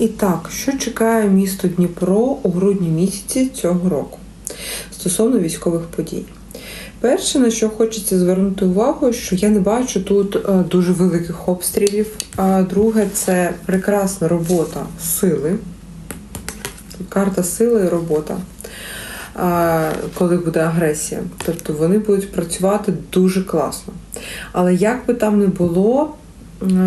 І так, що чекає місто Дніпро у грудні місяці цього року стосовно військових подій? Перше, на що хочеться звернути увагу, що я не бачу тут е, дуже великих обстрілів. А друге, це прекрасна робота сили. Карта сили і робота, коли буде агресія. Тобто вони будуть працювати дуже класно. Але як би там не було,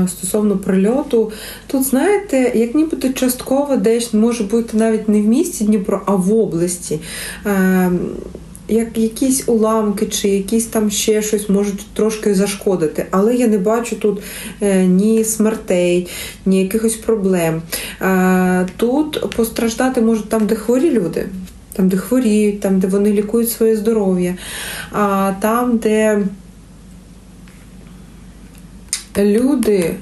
стосовно прильоту, тут, знаєте, як нібито частково десь може бути навіть не в місті Дніпро, а в області. Е, як якісь уламки чи якісь там ще щось можуть трошки зашкодити. Але я не бачу тут е, ні смертей, ні якихось проблем. Е, тут постраждати можуть там, де хворі люди. Там, де хворіють, там, де вони лікують своє здоров'я, а там, де люди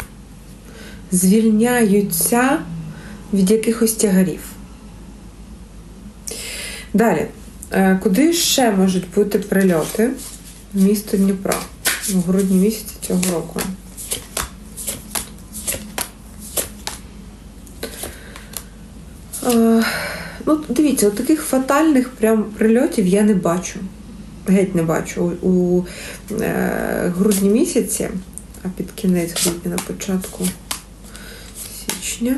звільняються від якихось тягарів. Далі, Е, куди ще можуть бути прильоти в місто Дніпро у грудні місяці цього року? Е, ну, дивіться, от таких фатальних прям прильотів я не бачу. Геть не бачу у, у е, грудні місяці, а під кінець грудня на початку січня.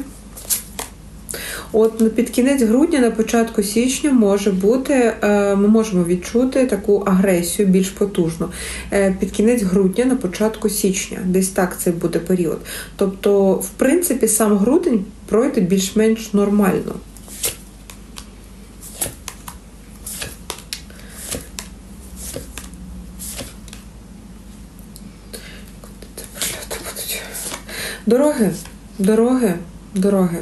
От під кінець грудня, на початку січня, може бути, е, ми можемо відчути таку агресію більш потужну. Е, під кінець грудня, на початку січня, десь так це буде період. Тобто, в принципі, сам грудень пройде більш-менш нормально. Дороги, дороги, дороги.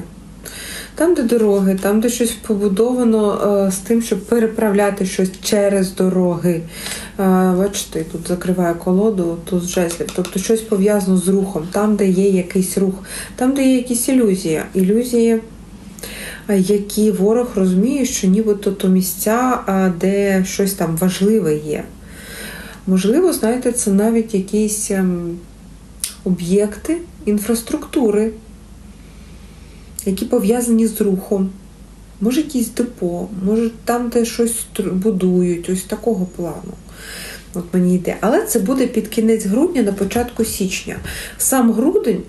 Там, де дороги, там, де щось побудовано е, з тим, щоб переправляти щось через дороги. Е, бачите, тут закриває колоду, тут жезлів. Тобто щось пов'язано з рухом, там, де є якийсь рух, там, де є якісь ілюзії. Ілюзії, е, які ворог розуміє, що нібито то місця, де щось там важливе є. Можливо, знаєте, це навіть якісь ем, об'єкти інфраструктури які пов'язані з рухом. Може, якісь депо, може там, де щось будують, ось такого плану. От мені йде. Але це буде під кінець грудня, на початку січня. Сам грудень,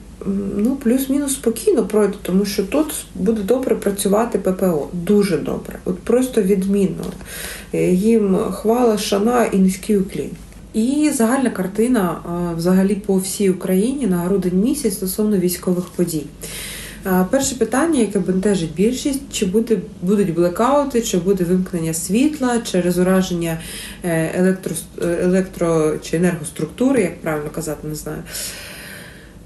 ну, плюс-мінус спокійно пройде, тому що тут буде добре працювати ППО. Дуже добре. От просто відмінно. Е, їм хвала, шана і низький уклін. І загальна картина взагалі по всій Україні на грудень місяць стосовно військових подій. Перше питання, яке бентежить більшість, чи буде, будуть блекаути, чи буде вимкнення світла через ураження е, електро, електро чи енергоструктури, як правильно казати, не знаю.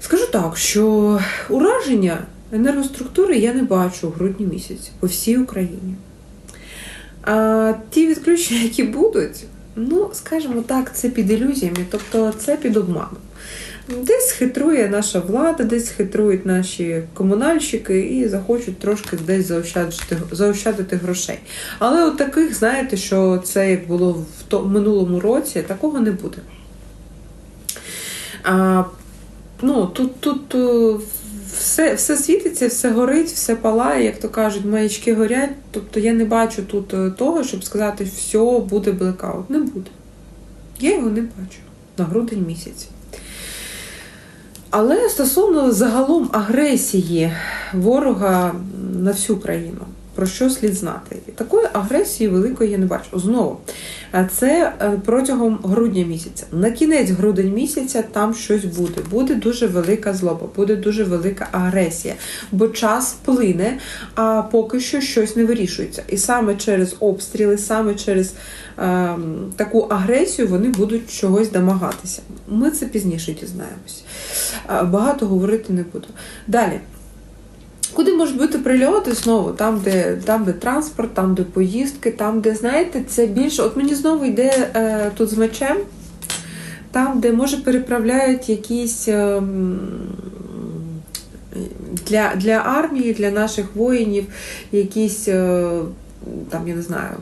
Скажу так, що ураження енергоструктури я не бачу у грудні місяці по всій Україні. А ті відключення, які будуть, ну, скажімо так, це під ілюзіями, тобто це під обманом. Десь хитрує наша влада, десь хитрують наші комунальщики і захочуть трошки десь заощадити заощадити грошей. Але от таких, знаєте, що це як було в, то, минулому році, такого не буде. А, ну, Тут тут е, все все світиться, все горить, все палає, як то кажуть, маячки горять. Тобто я не бачу тут е, того, щоб сказати, все, буде блекаут. Не буде. Я його не бачу на грудень місяць. Але стосовно загалом агресії ворога на всю країну, про що слід знати? Такої агресії великої я не бачу. Знову, це е, протягом грудня місяця. На кінець грудень місяця там щось буде. Буде дуже велика злоба, буде дуже велика агресія, бо час плине, а поки що щось не вирішується. І саме через обстріли, саме через е, таку агресію вони будуть чогось домагатися. Ми це пізніше дізнаємось. Багато говорити не буду. Далі. Куди можуть бути прильоти знову? Там, де там, де транспорт, там, де поїздки, там, де, знаєте, це більше. От мені знову йде е, тут з мечем, там, де, може, переправляють якісь е, для для армії, для наших воїнів, якісь, е, там, я не знаю,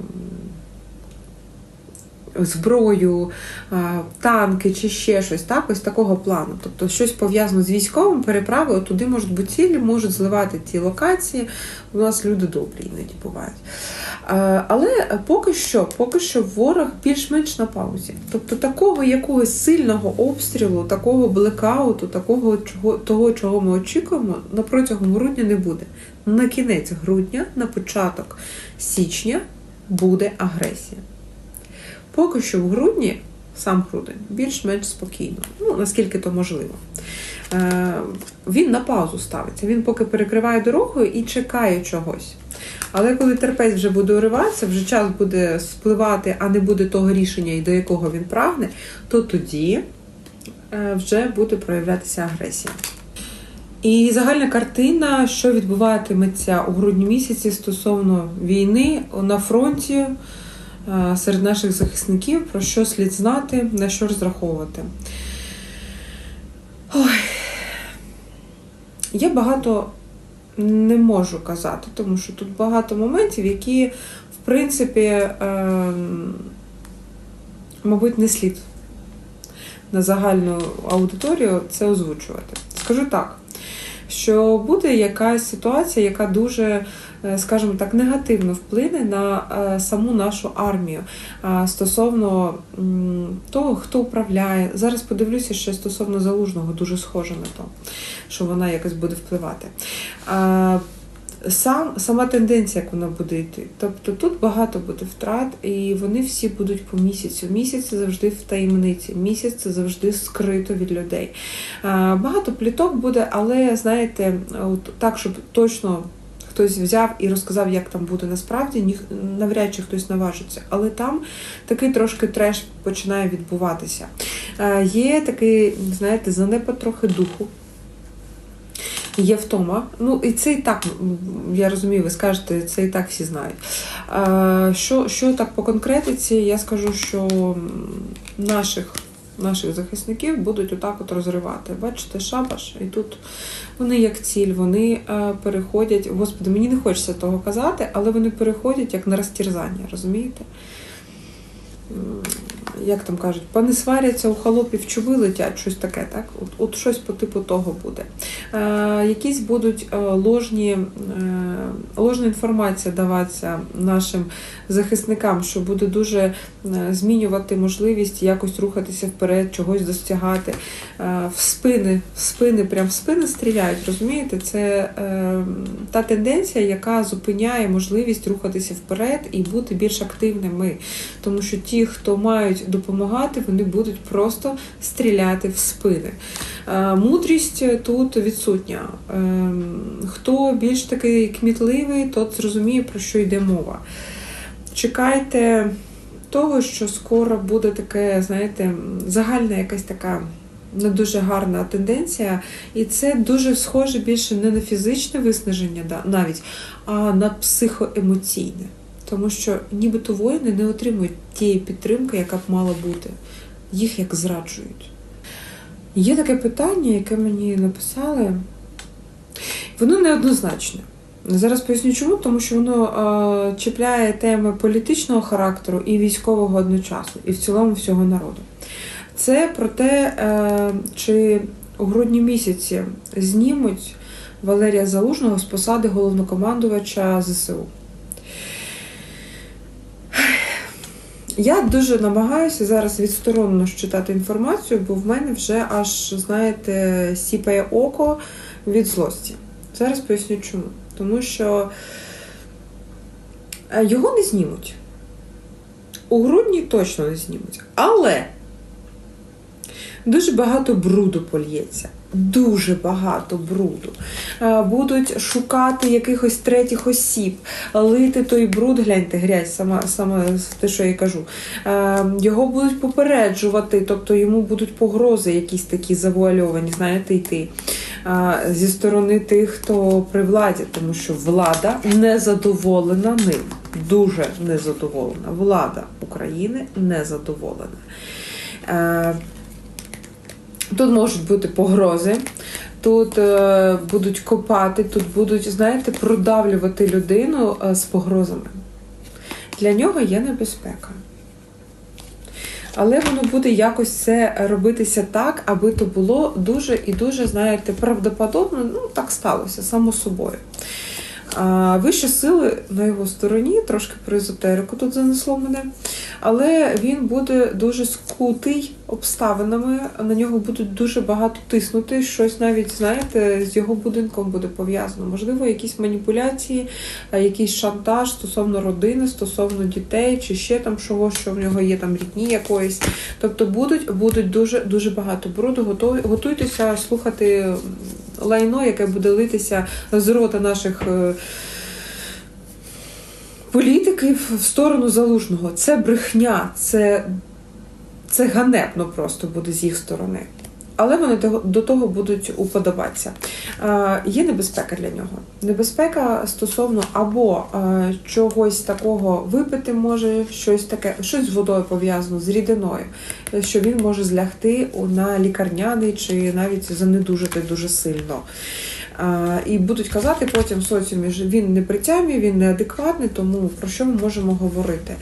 зброю, танки чи ще щось, так, ось такого плану. Тобто щось пов'язане з військовим переправи, от туди можуть бути цілі, можуть зливати ті локації. У нас люди добрі іноді бувають. Але поки що, поки що ворог більш-менш на паузі. Тобто такого якогось сильного обстрілу, такого блекауту, такого чого, того, чого ми очікуємо, на протягом грудня не буде. На кінець грудня, на початок січня буде агресія. Поки що в грудні, сам грудень, більш-менш спокійно, ну наскільки то можливо. Е, Він на паузу ставиться. Він поки перекриває дорогою і чекає чогось. Але коли терпець вже буде уриватися, вже час буде спливати, а не буде того рішення, і до якого він прагне, то тоді е, вже буде проявлятися агресія. І загальна картина, що відбуватиметься у грудні місяці стосовно війни на фронті серед наших захисників, про що слід знати, на що розраховувати. Ой. Я багато не можу казати, тому що тут багато моментів, які, в принципі, ем, мабуть, не слід на загальну аудиторію це озвучувати. Скажу так, що буде якась ситуація, яка дуже, е, скажімо так, негативно вплине на е, саму нашу армію стосовно того, хто управляє. Зараз подивлюся, ще стосовно залужного дуже схоже на то, що вона якось буде впливати. Сам, сама тенденція, як вона буде йти. Тобто тут багато буде втрат, і вони всі будуть по місяцю. Місяць завжди в таємниці, місяць це завжди скрито від людей. Багато пліток буде, але знаєте, от так, щоб точно хтось взяв і розказав, як там буде насправді, ніх навряд чи хтось наважиться. Але там такий трошки треш починає відбуватися. Є такий, знаєте, занепад трохи духу. Є втома. Ну, і це і так, я розумію, ви скажете, це і так всі знають. Що, що так по конкретиці, я скажу, що наших, наших захисників будуть отак от розривати. Бачите, шабаш, і тут вони як ціль, вони е, переходять. Господи, мені не хочеться того казати, але вони переходять як на розтірзання, розумієте? Як там кажуть, пани сваряться у холопів чуби летять, щось таке, так? От, от щось по типу того буде. Е, якісь будуть е, ложні, е, ложна інформація даватися нашим захисникам, що буде дуже е, змінювати можливість якось рухатися вперед, чогось достигати. Е, в спини, в спини, прям в спини стріляють, розумієте? Це е, та тенденція, яка зупиняє можливість рухатися вперед і бути більш активними. Тому що ті, хто мають допомагати, вони будуть просто стріляти в спини. Е, Мудрість тут відсутня. Е, Хто більш такий кмітливий, тот зрозуміє, про що йде мова. Чекайте того, що скоро буде таке, знаєте, загальна якась така не дуже гарна тенденція, і це дуже схоже більше не на фізичне виснаження навіть, а на психоемоційне. Тому що нібито воїни не отримують тієї підтримки, яка б мала бути. Їх як зраджують. Є таке питання, яке мені написали. Воно неоднозначне. Зараз поясню чому, тому що воно е, чіпляє теми політичного характеру і військового одночасно, і в цілому всього народу. Це про те, е, чи у грудні місяці знімуть Валерія Залужного з посади головнокомандувача ЗСУ. Я дуже намагаюся зараз відсторонно читати інформацію, бо в мене вже аж, знаєте, сіпає око від злості. Зараз поясню чому. Тому що е, його не знімуть. У грудні точно не знімуть. Але дуже багато бруду польється. Дуже багато бруду. Е, Будуть шукати якихось третіх осіб, лити той бруд, гляньте, грязь, сама, саме те, що я кажу. Е, Його будуть попереджувати, тобто йому будуть погрози якісь такі завуальовані, знаєте, йти е, зі сторони тих, хто при владі, тому що влада не задоволена ним. Дуже незадоволена. Влада України не задоволена. Тут можуть бути погрози, тут е, будуть копати, тут будуть, знаєте, продавлювати людину е, з погрозами. Для нього є небезпека. Але воно буде якось це робитися так, аби то було дуже і дуже, знаєте, правдоподобно. Ну, так сталося, само собою. А, Вищі сили на його стороні, трошки про езотерику тут занесло мене, але він буде дуже скутий обставинами. На нього будуть дуже багато тиснути. Щось навіть знаєте, з його будинком буде пов'язано. Можливо, якісь маніпуляції, якийсь шантаж стосовно родини, стосовно дітей, чи ще там чого, що в нього є там рідні якоїсь. Тобто будуть, будуть дуже дуже багато бруду. Готові- Готуйтеся слухати лайно, яке буде литися з рота наших. Політиків в сторону залужного це брехня, це, це ганебно просто буде з їх сторони. Але вони до того будуть уподобатися. Е, є небезпека для нього. Небезпека стосовно або е, чогось такого випити може, щось таке, щось з водою пов'язано, з рідиною, що він може злягти на лікарняний чи навіть занедужити дуже сильно. І будуть казати потім соціумі, що він не при тямі, він неадекватний, тому про що ми можемо говорити?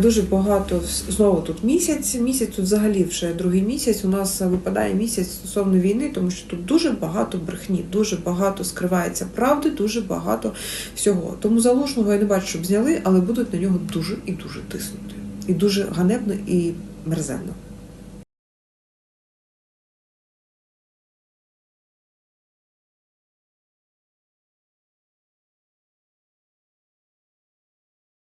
Дуже багато знову тут місяць. Місяць тут взагалі вже другий місяць. У нас випадає місяць стосовно війни, тому що тут дуже багато брехні, дуже багато скривається правди, дуже багато всього. Тому залужного я не бачу, щоб зняли, але будуть на нього дуже і дуже тиснути. І дуже ганебно і мерзенно.